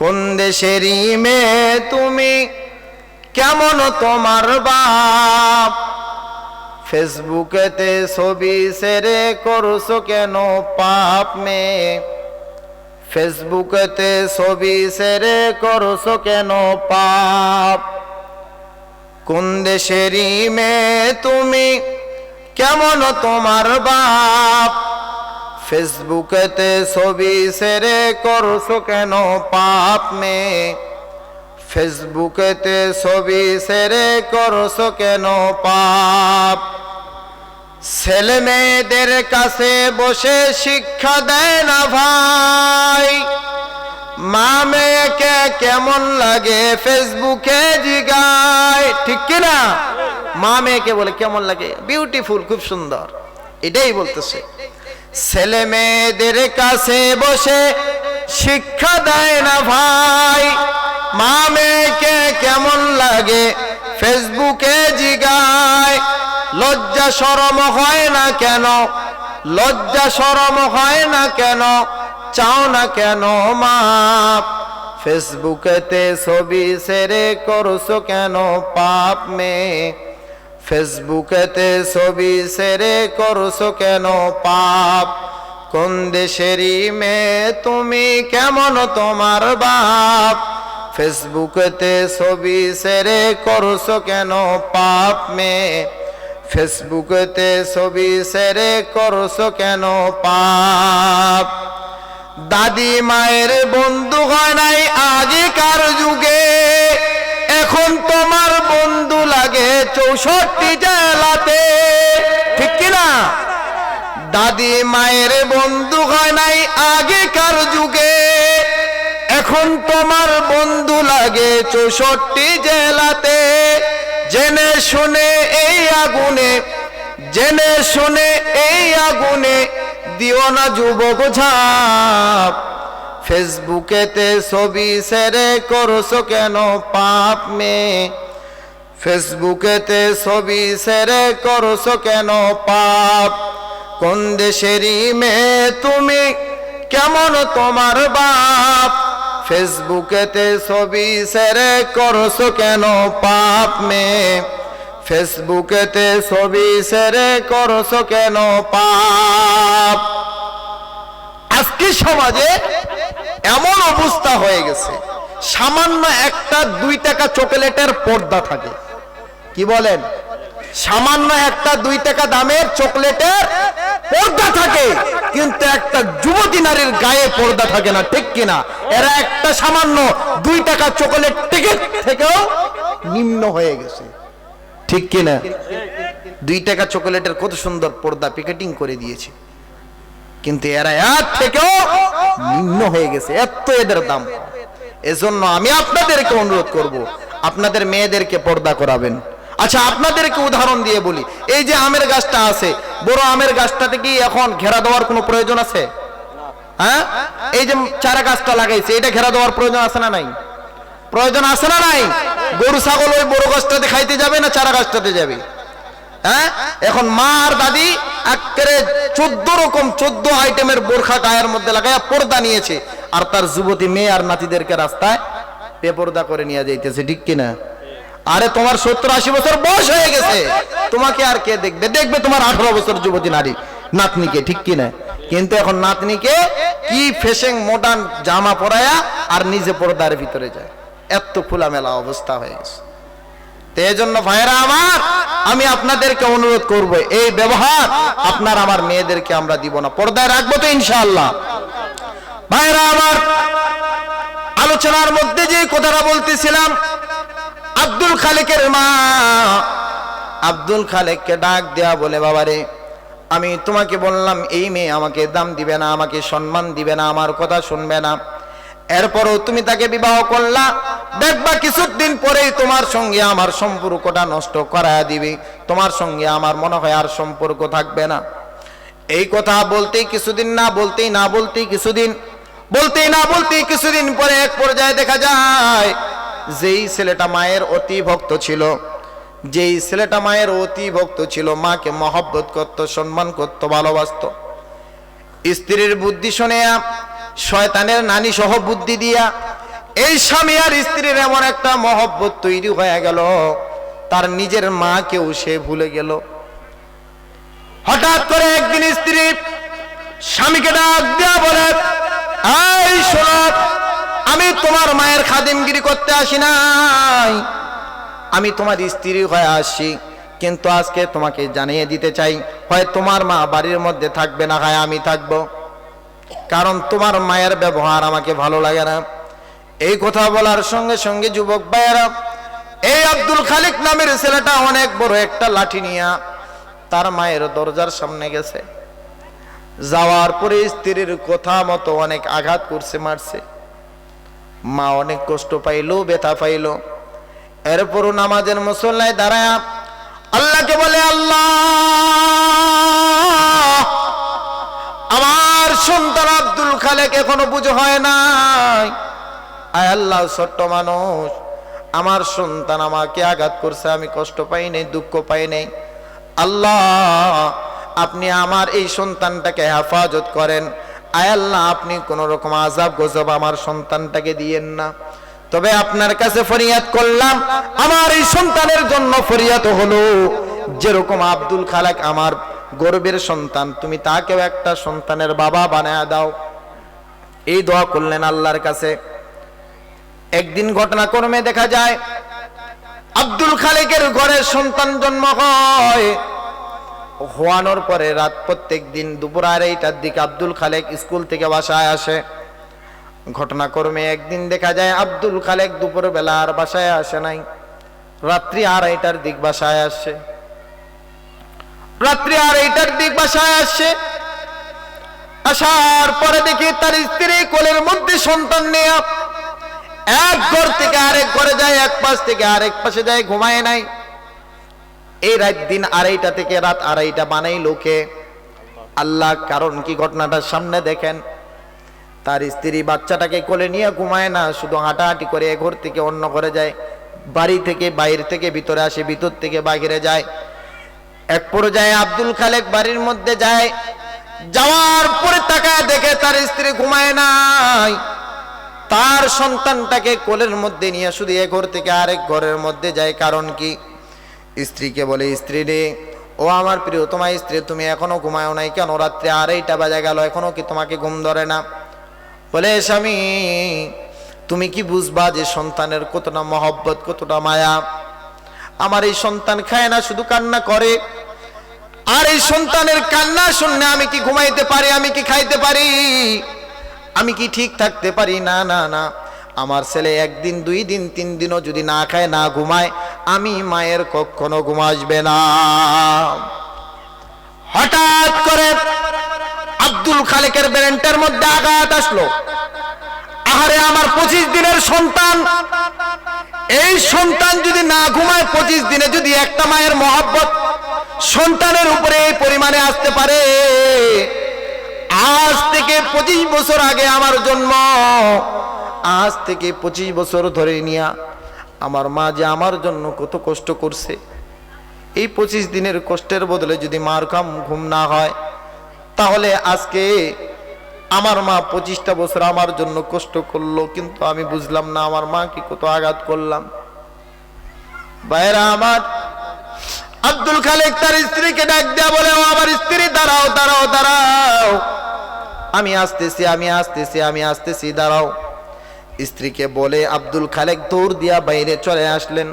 কোন দেশেরই মেয়ে তুমি? কেমন তোমার বাপ? ফেসবুকেতে ছবি সেরে করছ কেন পাপ মেয়ে? ফেসবুকেতে ছবি সেরে করছ কেন পাপ? কোন দেশেরই মেয়ে তুমি? কেমন তোমার বাপ? ফেসবুকেতে ছবি সেরে করছ কেন পাপ মেয়ে? ফেসবুকেতে ছবি সেরে করছ কেন পাপ? ছেলে মেয়েদের কাছে বসে শিক্ষা দেয় না ভাই। মা মেয়েকে কেমন লাগে ফেসবুকে জিগায়, ঠিক কিনা মা মেয়েকে বলে কেমন লাগে? বিউটিফুল খুব সুন্দর। এটাই বলতেছে। ছেলে মেয়েদের কাছে বসে শিক্ষা দেয় না ভাই। মা মেয়েকে কেমন লাগে ফেসবুকে জিগায়। লজ্জা সরম হয় না কেন? লজ্জা সরম হয় না কেন? চাও না কেন মাপ ফেসবুকেতে ছবি সেরে করছ কেন পাপ মেয়ে? ফেসবুকেতে ছবি সেরে করছ কেন পাপ? কোন দেশেরই মেয়ে তুমি কেমন তোমার বাপ? ফেসবুকেতে ছবি সেরে করছ কেন পাপ মেয়ে? ফেসবুকেতে ছবি সেরে করছ কেন পাপ? দাদি মায়ের বন্ধু হয় নাই আগেকার যুগে। এখন তোমার বন্ধু লাগে চৌষট্টি জেলাতে। ঠিক কিনা? দাদি মায়ের বন্ধু হয় নাই আগেকার যুগে। এখন তোমার বন্ধু লাগে চৌষট্টি জেলাতে। জেনে শুনে এই আগুনে, জেনে শুনে এই আগুনে দিও না যুবক ঝাপ। ফেসবুকেতে ছবি সেরে করছ কেন পাপ মেয়ে? ফেসবুকেতে ছবি সেরে করছ কেন পাপ? কোন দেশেরই মেয়ে তুমি? কেমন তোমার বাপ? ফেসবুকেতে ছবি সেরে করছ কেন পাপ মেয়ে? ফেসবুকেতে ছবি সেরে করছ কেন পাপ? আজকে সমাজে এমন অবস্থা হয়ে গেছে, সামান্য একটা দুই টাকা চকলেটের পর্দা থাকে। কি বলেন? সামান্য একটা দুই টাকা দামের চকলেটের পর্দা থাকে, কিন্তু একটা যুবতী নারীর গায়ে পর্দা থাকে না, ঠিক কিনা? এরা একটা সামান্য দুই টাকা চকলেট টিকিট থেকেও নিম্ন হয়ে গেছে। ঠিক কিনা? দুই টাকা চকলেটের কত সুন্দর পর্দা পিকেটিং করে দিয়েছে। কিন্তু এরা এর থেকেও নিম্ন হয়ে গেছে, এত এদের দাম। এজন্য আমি আপনাদেরকে অনুরোধ করব, আপনাদের মেয়েদেরকে পর্দা করাবেন। আচ্ছা আপনাদেরকে উদাহরণ দিয়ে বলি। এই যে আমের গাছটা আছে, বড় আমের গাছটাতে কি এখন ঘেরা দেওয়ার কোনো প্রয়োজন আছে? হ্যাঁ? এই যে চারা গাছটা লাগাইছে, এটা ঘেরা দেওয়ার প্রয়োজন আছে না নাই? প্রয়োজন আছে না নাই? গরু, ছাগল ওই বড় গাছটাতে খাইতে যাবে না চারা গাছটাতে যাবে? হ্যাঁ? এখন মা আর দাদি একেবারে চোদ্দ রকম চোদ্দ আইটেমের বোরখা গায়ের মধ্যে লাগাইয়া পর্দা নিয়েছে। আর তার যুবতী মেয়ে আর নাতিদেরকে রাস্তায় বেপর্দা করে নিয়ে যাইতেছে, ঠিক কিনা? আরে তোমার সত্তর আশি বছর বয়স হয়ে গেছে। তোমাকে আর কে দেখবে? দেখবে তোমার আঠারো বছর যুবতী নারী, নাতনিকে, ঠিক কিনা? কিন্তু এখন নাতনিকে কি ফেসেং মডার্ন জামা পরায়া আর নিজে পর্দার ভিতরে যায়। এত খোলামেলা অবস্থা হয়ে গেছে। তো এই জন্য ভাইয়েরা আমার আমি আপনাদেরকে অনুরোধ করব, এই ব্যবহার আপনার আমার মেয়েদেরকে আমরা দিব না। পর্দায় রাখব তো ইনশাআল্লাহ। ভাইরা আমার আলোচনার মধ্যে যে কথাটা বলতেছিলাম, আব্দুল খালেকের মা, আব্দুল খালেককে ডাক দেয়া বলে, বাবারে, আমি তোমাকে বললাম, এই মেয়ে আমাকে দাম দিবে না, আমাকে সম্মান দিবে না, আমার কথা শুনবে না। এরপরও তুমি তাকে বিবাহ করলা, দেখবা কিছুদিন পরেই তোমার সঙ্গে আমার সম্পর্কটা নষ্ট করায়া দিবে। তোমার সঙ্গে আমার মনে হয় আর সম্পর্ক থাকবে না। এই কথা বলতেই কিছুদিন না বলতেই না বলতেই কিছুদিন, বলতেই না বলতেই কিছুদিন পরে এক পর্যায়ে দেখা যায়, যেই ছেলেটা মায়ের অতি ভক্ত ছিল, যেই ছেলেটা মায়ের অতি ভক্ত ছিল, মাকে মহব্বত করত, সম্মান করত, ভালোবাসত। স্ত্রীর বুদ্ধি শুনে শয়তানের নানি সহ বুদ্ধি দিয়া, এই স্বামী আর স্ত্রীর এমন একটা মহব্বত তৈরি হয়ে গেল, তার নিজের মাকেও সে ভুলে গেল। হঠাৎ করে একদিন স্ত্রী স্বামীকে ডাক দেয়া বলে, এই আমি তোমার মায়ের খাদিমগিরি করতে আসি নাই। আমি তোমার স্ত্রী হয়ে আসছি কিন্তু আজকে তোমাকে জানিয়ে দিতে চাই, হয় তোমার মা বাড়ির মধ্যে থাকবে না হয় আমি থাকব? কারণ তোমার মায়ের ব্যবহার আমাকে ভালো লাগে না। এই কথা বলার সঙ্গে সঙ্গে যুবক ভাইয়েরা, এই আব্দুল খালিক নামের ছেলেটা অনেক বড় একটা লাঠি নিয়ে তার মায়ের দরজার সামনে গেছে। যাওয়ার পরে স্ত্রীর কথা মতো অনেক আঘাত করছে, মারছে। মা অনেক কষ্ট পাইলো, ব্যথা পাইলো। এরপরও নামাজের মুসল্লায় দাঁড়ায় আল্লাহকে বলে, আল্লাহ, আমার সন্তান আব্দুল খালেক এখনও বুঝো হয় নাই। আয় আল্লাহ, ছোট্ট মানুষ, আমার সন্তান আমাকে আঘাত করছে, আমি কষ্ট পাই নাই, দুঃখ পাই নাই। আল্লাহ, আপনি আমার এই সন্তানটাকে হেফাজত করেন। আয় আল্লাহ, আপনি কোন রকম আজাব গজব আমার সন্তানটাকে দিয়েন না। তবে আপনার কাছে ফরিয়াদ করলাম, আমার এই সন্তানের জন্য ফরিয়াদ হলো, যেরকম আব্দুল খালাক আমার গর্বের সন্তান, তুমি তাকেও একটা সন্তানের বাবা বানায় দাও। এই দোয়া করলেন আল্লাহর কাছে। একদিন ঘটনাক্রমে দেখা যায়, আব্দুল খালেকের ঘরের সন্তান জন্ম হয়। হওয়ানোর পরে রাত প্রত্যেক দিন দুপুর আড়াইটার দিকে আব্দুল খালেক স্কুল থেকে বাসায় আসে। ঘটনাক্রমে একদিন দেখা যায়, আব্দুল খালেক দুপুর বেলা আর বাসায় আসে নাই। রাত্রি আড়াইটার দিক বাসায় আসছে রাত্রি আড়াইটার দিক বাসায় আসছে আসার পরে দেখি তার স্ত্রী কোলের মধ্যে সন্তান নিয়ে। এক ঘর থেকে আরেক ঘরে যায়, এক পাশ থেকে আরেক পাশে যায়, ঘুমায় নাই। এই রাত দিন আড়াইটা থেকে রাত আড়াইটা বানাই লোকে। আল্লাহ, কারণ কি ঘটনাটার সামনে দেখেন? তার স্ত্রী বাচ্চাটাকে কোলে নিয়ে ঘুমায় না, শুধু হাঁটাহাঁটি করে এ ঘর থেকে অন্য ঘরে যায়। বাড়ি থেকে বাইরে থেকে ভিতরে আসে, ভিতর থেকে বাইরে যায়। এক পর্যায়ে আব্দুল খালেক বাড়ির মধ্যে যায়। যাওয়ার পরে তাকায় দেখে তার স্ত্রী ঘুমায় নাই। তার সন্তানটাকে কোলের মধ্যে নিয়ে শুধু এ ঘর থেকে আরেক ঘরের মধ্যে যায়। কারণ কি? স্ত্রীকে বলে, স্ত্রী রে, ও আমার প্রিয়, তোমার স্ত্রী তুমি এখনও ঘুমায়ও নাই কেন? রাত্রে আড়াইটা বাজা গেল, এখনও কি তোমাকে ঘুম ধরে না? বলে, স্বামী, তুমি কি বুঝবা যে সন্তানের কতটা মহব্বত, কতটা মায়া? আমার এই সন্তান খায় না, শুধু কান্না করে। আর এই সন্তানের কান্না শুনলে আমি কি ঘুমাইতে পারি, আমি কি খাইতে পারি? আমি কি ঠিক থাকতে পারি? না না না। আমার ছেলে একদিন, দুই দিন, তিন দিনও যদি না খায়, না ঘুমায়, আমি মায়ের কখনো ঘুম আসবে না। হঠাৎ করে আব্দুল খালেকের ব্রেনটার মধ্যে আঘাত আসলো। আহারে, আমার পঁচিশ দিনের সন্তান। এই সন্তান যদি না ঘুমায়, পঁচিশ দিনে যদি একটা মায়ের মহাব্বত সন্তানের উপরে পরিমাণে আসতে পারে। আজ থেকে পঁচিশ বছর আগে আমার জন্ম। আজ থেকে পঁচিশ বছর ধরে নিয়া আমার মা যে আমার জন্য কত কষ্ট করছে। এই পঁচিশ দিনের কষ্টের বদলে যদি মার কাম ঘুম না হয়, তাহলে আজকে আমার মা পঁচিশটা বছর আমার জন্য কষ্ট করল, কিন্তু আমি বুঝলাম না আমার মা কি কত আঘাত করলাম। বাইরা আমার আব্দুল খালেক তার স্ত্রীকে ডাক দেয়া বলে, ও আমার স্ত্রী, দাঁড়াও দাঁড়াও দাঁড়াও। আমি আসতেছি আমি আসতেছি আমি আসতেছি, দাঁড়াও। স্ত্রীকে বলে, আব্দুল খালেক দৌড় দিয়া বাইরে চলে আসলেন।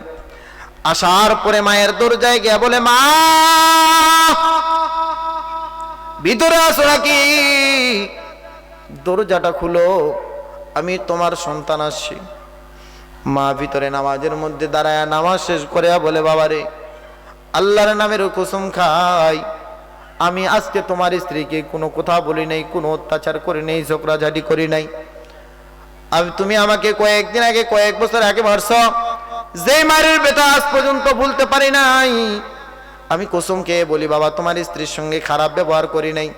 আসার পরে মায়ের দরজায় গিয়া বলে, মা, ভিতরে আসো নাকি? দরজাটা খুলো, আমি তোমার সন্তান আসছি। মা ভিতরে নামাজের মধ্যে দাঁড়ায় নামাজ শেষ করে বলে, বাবারে আল্লাহর নামের কুসুম খাই। আমি আজকে তোমার স্ত্রীকে কোনো কথা বলি নাই, কোনো অত্যাচার করি নাই, ঝগড়াঝাটি করি নাই। আমি তুমি আমাকে কয়েকদিন আগে, কয়েক বছর আগে মারছ। যে মারের বেতা আজ পর্যন্ত ভুলতে পারি নাই। আমি কুসুম কুসুমকে বলি, বাবা, তোমার স্ত্রীর সঙ্গে খারাপ ব্যবহার করি নাই।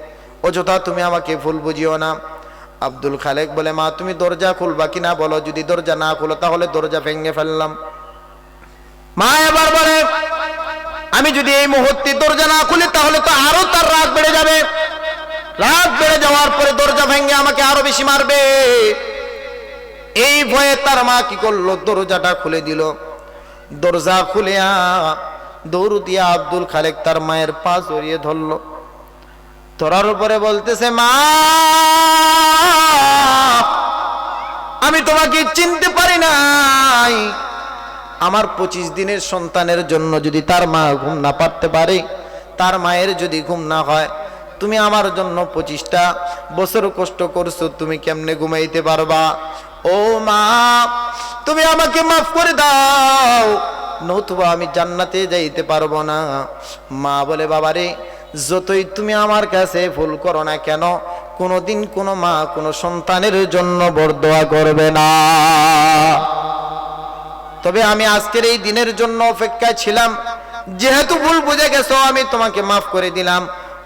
অযথা তুমি আমাকে ভুল বুঝিও না। আব্দুল খালেক বলে, মা, তুমি দরজা খুলবা কিনা বলো? যদি দরজা না খুলো, তাহলে দরজা ভেঙে ফেললাম। মা, এবার আমি যদি এই মুহূর্তে দরজা না খুলি, তাহলে তো আরও তার রাত বেড়ে যাবে। রাত বেড়ে যাওয়ার পরে দরজা ভেঙে আমাকে আরও বেশি মারবে। এই ভয়ে তার মা কি করল? দরজাটা খুলে দিল। দরজা খুলিয়া দৌড় দিয়া আব্দুল খালেক তার মায়ের পা জড়িয়ে ধরলো। ধরার উপরে বলতেছে, মা, আমি তোমাকে চিনতে পারি নাই। আমার পঁচিশ দিনের সন্তানের জন্য যদি তার মা ঘুম না পারতে পারে, তার মায়ের যদি ঘুম না হয়, তুমি আমার জন্য পঁচিশটা বছর কষ্ট করছ, তুমি কেমনে ঘুমাইতে পারবা? ও মা, তুমি আমাকে মাফ করে দাও, নতুবা আমি জান্নাতে যাইতে পারব না। মা বলে, বাবারে, যতই তুমি আমার কাছে ভুল করো না কেন, কোনোদিন কোনো মা কোনো সন্তানের জন্য বরদোয়া করবে না। তবে আমি আজকের এই দিনের জন্য অপেক্ষায় ছিলাম। যেহেতু ভুল বুঝে গেছো, আমি তোমাকে মাফ করে দিলাম।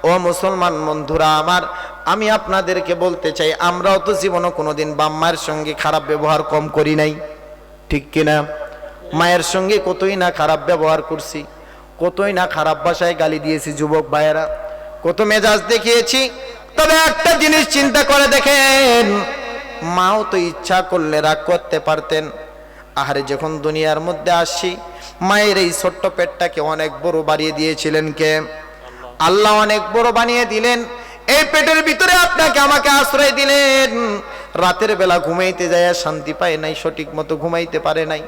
ও মুসলমান বন্ধুরা আমার, আমি আপনাদেরকে বলতে চাই, আমরাও তো জীবনে কোনোদিন বাম্মার সঙ্গে খারাপ ব্যবহার কম করি নাই। ঠিক কিনা? মায়ের সঙ্গে কতই না খারাপ ব্যবহার করছি, কতই না খারাপ ভাষায় গালি দিয়েছি যুবক ভাইয়েরা। কত মেজাজ দেখিয়েছি, তবে একটা জিনিস চিন্তা করে দেখেন, মাও তো ইচ্ছা করলে রাগ করতে পারতেন। আহারে যখন দুনিয়ার মধ্যে আসছি মায়ের এই ছোট্ট পেটটাকে অনেক বড় বাড়িয়ে দিয়েছিলেন কে? আল্লাহ অনেক বড় বানিয়ে দিলেন। এই পেটের ভিতরে আপনাকে আমাকে আশ্রয় দিলেন। রাতের বেলা ঘুমাইতে যাইয়া শান্তি পায় নাই, সঠিক মতো ঘুমাইতে পারে নাই,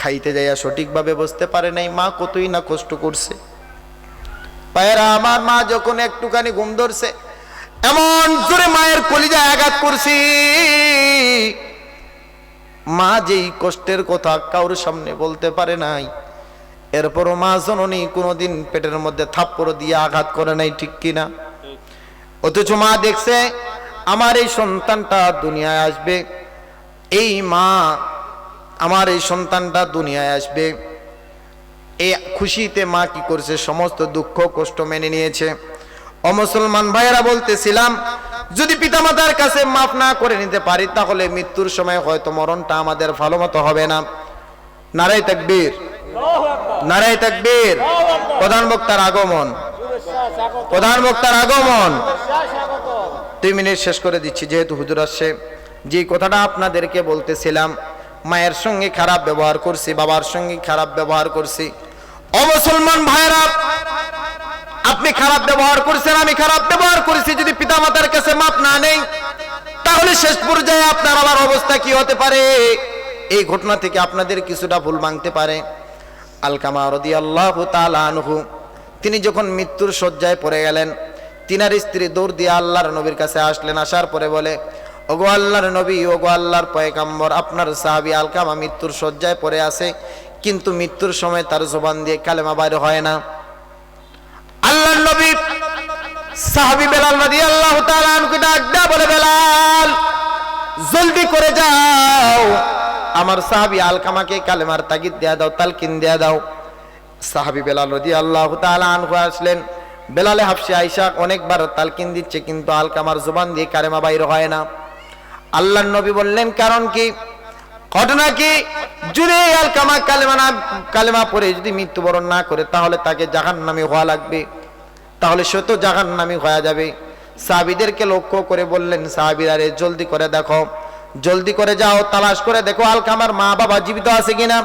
খাইতে যাইয়া সঠিকভাবে বসতে পারে নাই। মা কতই না কষ্ট করছে। পায়েরা, আমার মা যখন একটুখানি ঘুম ধরছে, এমন জোরে মায়ের কলিজা আঘাত করছি। মা যেই কষ্টের কথা কারোর সামনে বলতে পারে নাই, এরপরও মা জননী কোনোদিন পেটের মধ্যে থাপ্পড় দিয়ে আঘাত করে নাই, ঠিক কিনা? অথচ মা দেখছে আমার এই সন্তানটা দুনিয়ায় আসবে, এই মা আমার এই সন্তানটা দুনিয়ায় আসবে। এই খুশিতে মা কি করছে? সমস্ত দুঃখ, কষ্ট মেনে নিয়েছে। অমুসলমান ভাইয়েরা বলতেছিলাম যদি পিতামাতার কাছে মাফ না করে নিতে পারি, তাহলে মৃত্যুর সময় হয়তো মরণটা আমাদের ভালো মতো হবে না। নারাই তাকবীর। নারাই তাকবীর। প্রধান বক্তার আগমন। প্রধান বক্তার আগমন। দুই মিনিট শেষ করে দিচ্ছি, যেহেতু হুজুর আসছে। যে কথাটা আপনাদেরকে বলতেছিলাম, মায়ের সঙ্গে খারাপ ব্যবহার করছি, বাবার সঙ্গে খারাপ ব্যবহার করছি। অমুসলমান ভাইরা আপনি খারাপ ব্যবহার করছেন, আমি খারাপ ব্যবহার করেছি, যদি পিতামাতার কাছে মাপ না নেই, তাহলে শেষ পর্যায়ে আপনার আবার অবস্থা কি হতে পারে? এই ঘটনা থেকে আপনাদের কিছুটা ভুল ভাঙতে পারে। আলকামা রদি আল্লাহ আনহু, তিনি যখন মৃত্যুর শয্যায় পড়ে গেলেন, তিনার স্ত্রী দৌড় দিয়ে আল্লাহর নবীর কাছে আসলেন, আসার পরে বলে, ওগো আল্লাহর নবী, ওগো আল্লাহর পয়কাম্বর আপনার সাহাবি আলকামা মৃত্যুর শয্যায় পড়ে আছে, কিন্তু মৃত্যুর সময় তার জবান দিয়ে কালেমা বাইরে হয় না। আল্লাহর নবী, সাহাবি বেলাল রাদিয়াল্লাহু তাআলা আনহু ডাক বলে, বেলাল, জলদি করে যাও। আমার সাহাবি আলকামাকে কালেমার তাগিদ দেয়া দাও, তালকিন দেয়া দাও। সাহাবি বেলাল রাদিয়াল্লাহু তাআলা আনহু আসলেন। বেলালে হাফসে আইসা অনেকবার তালকিন দিচ্ছে, কিন্তু আলকামার জবান দিয়ে কালেমা বাইর হয় না। আল্লাহর নবী বললেন, কারণ কি? ঘটনা কি? যদি আলকামা কালেমা না, কালেমা পড়ে যদি মৃত্যুবরণ না করে, তাহলে তাকে জাহান নামে হওয়া লাগবে। তাহলে সে তো জাহান্নামী হয়ে যাবে। সাহাবিদেরকে লক্ষ্য করে বললেন, সাহাবিরা রে, জলদি করে দেখো, জলদি করে যাও, তালাশ করে দেখো আলকামার মা বাবা জীবিত আছে কিনা?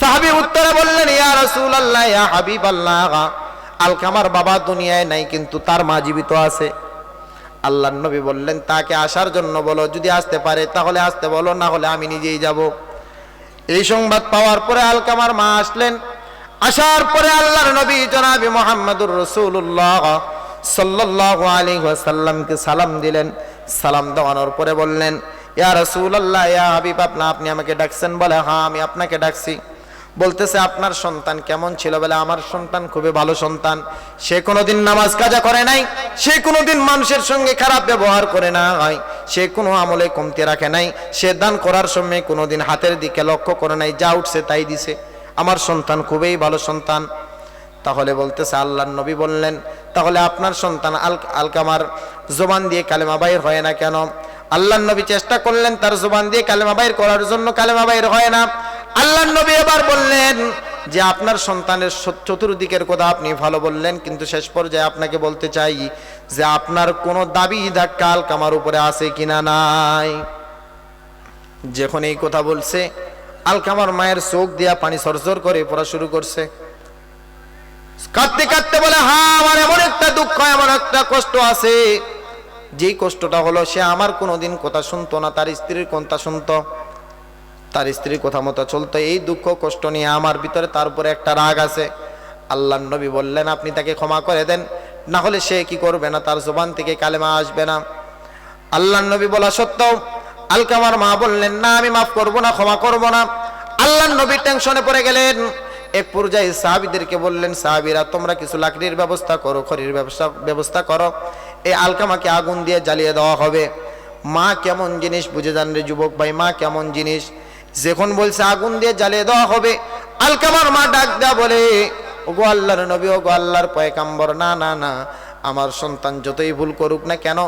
সাহাবি উত্তরে বললেন, ইয়া রাসূলুল্লাহ, ইয়া হাবিবাল্লাহ আলকামার বাবা দুনিয়ায় নাই, কিন্তু তার মা জীবিত আছে। আল্লাহ নবী বললেন, তাকে আসার জন্য বলো, যদি আসতে পারে, তাহলে আসতে বলো, না হলে আমি নিজেই যাব। এই সংবাদ পাওয়ার পরে আলকামার মা আসলেন। আসার পরে আল্লাহর নবী জনাবি মোহাম্মদুর রসুল্লাহ সাল্লাহ আলী সাল্লামকে সালাম দিলেন। সালাম দেওয়ানোর পরে বললেন, ইয়া রসুল্লাহ ইয়া হাবিব, আপনা, আপনি আমাকে ডাকছেন? বলে হ্যাঁ আমি আপনাকে ডাকছি। বলতেছে, আপনার সন্তান কেমন ছিল? বলে, আমার সন্তান খুবই ভালো সন্তান। সে কোনোদিন নামাজ কাজা করে নাই, সে কোনোদিন মানুষের সঙ্গে খারাপ ব্যবহার করে না হয় সে কোনো আমলে কমতে রাখে নাই, সে দান করার সময় কোনোদিন হাতের দিকে লক্ষ্য করে নাই, যা উঠছে তাই দিছে। আমার সন্তান খুবই ভালো সন্তান। তাহলে বলতেছে আল্লাহ নবী বললেন, তাহলে আপনার সন্তান আল, আলকামার জোবান দিয়ে কালেমা বাইর হয় না কেন? আল্লাহ নবী চেষ্টা করলেন তার জোবান দিয়ে কালেমা বাইর করার জন্য কালেমা বাইর হয় না। আল্লাহ নবী এবার বললেন যে, আপনার সন্তানের চতুর্দিকের কথা আপনি ভালো বললেন, কিন্তু শেষ পর্যায়ে আপনাকে বলতে চাই যে, আপনার কোনো দাবি ধাক্কা আলকামার উপরে আছে কিনা নাই? যখন এই কথা বলছে আলকামার মায়ের চোখ দিয়া পানি সরসর করে পড়া শুরু করছে। কাঁদতে কাঁদতে বলে, হা, আমার এমন একটা দুঃখ, এমন একটা কষ্ট আছে। যেই কষ্টটা হলো, সে আমার কোনোদিন কথা শুনতো না, তার স্ত্রীর কথা শুনতো। তার স্ত্রীর কথা মতো চলতো। এই দুঃখ, কষ্ট নিয়ে আমার ভিতরে তার উপরে একটা রাগ আছে। আল্লাহ নবী বললেন, আপনি তাকে ক্ষমা করে দেন। না হলে সে কি করবে না? তার জবান থেকে কালেমা আসবে না। আল্লাহ নবী বলা সত্ত্বেও আলকামার মা বললেন, না, আমি মাফ করব না, ক্ষমা করব না। আল্লাহ নবী টেনশনে পড়ে গেলেন। এক পর্যায়ে সাহাবিদেরকে বললেন, সাহাবিরা, তোমরা কিছু লাকড়ির ব্যবস্থা করো, খড়ির ব্যবস্থা ব্যবস্থা করো। এই আলকামাকে আগুন দিয়ে জ্বালিয়ে দেওয়া হবে। মা কেমন জিনিস, বুঝে যান রে যুবক ভাই, মা কেমন জিনিস। যখন বলছে আগুন দিয়ে জ্বালিয়ে দেওয়া হবে, আলকামার মা ডাক দেয়া বলে, ওগো আল্লাহর নবী, ওগো আল্লাহর পয়কাম্বর না না না আমার সন্তান যতই ভুল করুক না কেন,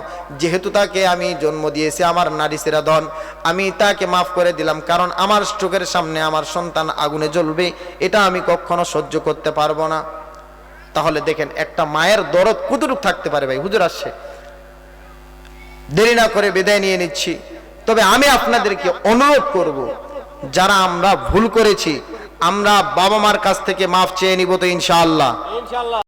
যেহেতু তাকে আমি জন্ম দিয়েছি, আমার নারী ধন, আমি তাকে মাফ করে দিলাম, কারণ আমার চোখের সামনে আমার সন্তান আগুনে জ্বলবে, এটা আমি কখনো সহ্য করতে পারব না। তাহলে দেখেন, একটা মায়ের দরদ কতটুক থাকতে পারে ভাই? হুজুর আসছে। দেরি না করে বিদায় নিয়ে নিচ্ছি। তবে আমি আপনাদেরকে অনুরোধ করব, যারা আমরা ভুল করেছি, আমরা বাবা মার কাছ থেকে মাফ চেয়ে নিব তো ইনশাআল্লাহ।